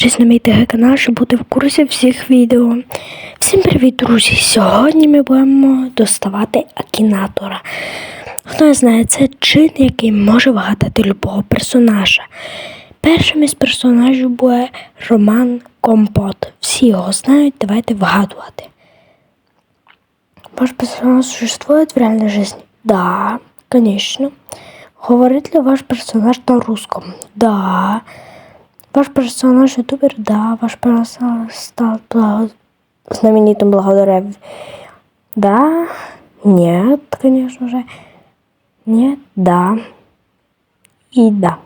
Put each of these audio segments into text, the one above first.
Підписуйтесь на мій ТГ-канал, щоб бути в курсі всіх відео. Всім привіт, друзі! Сьогодні ми будемо доставати акінатора. Хто не знає, це чин, який може вгадати любого персонажа. Першим із персонажів буде Роман Компот. Всі його знають, давайте вгадувати. Ваш персонаж существует в реальной жизни? Да, конечно. Говорит ли ваш персонаж на русском? Да. Ваш персонаж ютубер? Да. Ваш персонаж стал благо- знаменитым благодаря... Да. Нет, конечно же. Нет, да. І да.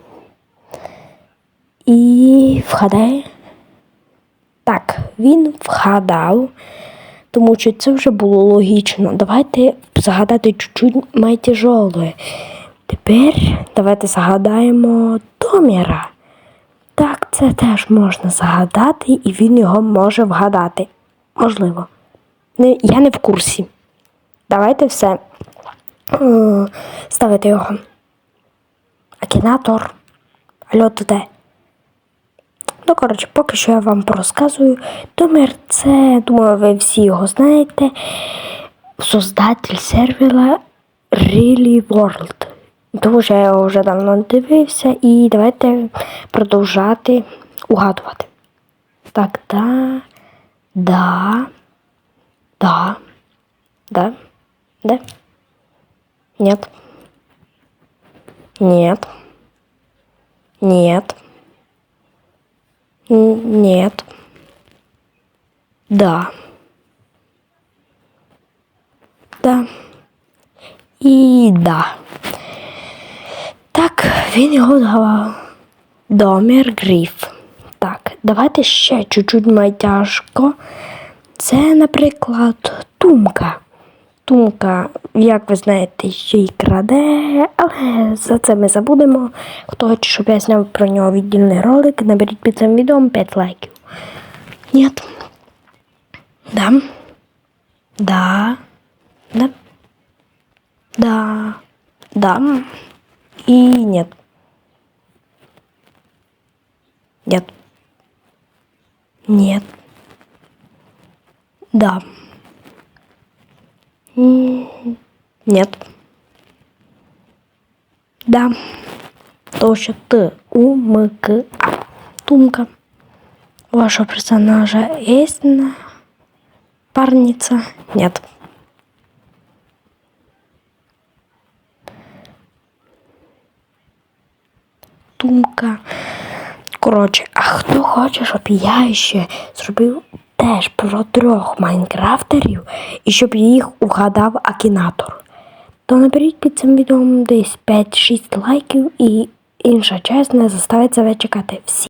І вгадає. Так, він вгадав, тому що це вже було логічно. Давайте загадати чуть-чуть майтяжоле. Тепер давайте загадаємо Доміра. Так, це теж можна загадати, і він його може вгадати. Можливо. Не, я не в курсі. Давайте все. Е, Ставити його. Акінатор. Алло, ти де? Ну, коротше, поки що я вам порозказую. Домер це, думаю, ви всі його знаєте. Создатель сервера Really World. Що я вже давно дивився, і давайте продовжати угадувати. Так, да, да, да, да, да, нет, нет, нет, нет, да, да він його давав. Домір Гріф. Так, давайте ще чуть-чуть майтяжко. Це, наприклад, Тумка. Тумка, як ви знаєте, ще й краде, але за це ми забудемо. Хто хоче, щоб я зняв про нього віддільний ролик, наберіть під цим відео 5 лайків. Ні. Да. Да. Да. Да. Да. И нет. Нет. Нет. Да. М, Нет. Да. То, що Т, У, М, К, А. Тумка. У вашего персонажа есть напарница? Нет. Тумка. Коротше, а хто хоче, щоб я ще зробив теж про трьох майнкрафтерів і щоб їх угадав Акінатор, то наберіть під цим відео десь 5-6 лайків і інша честь не заставить себе чекати всі.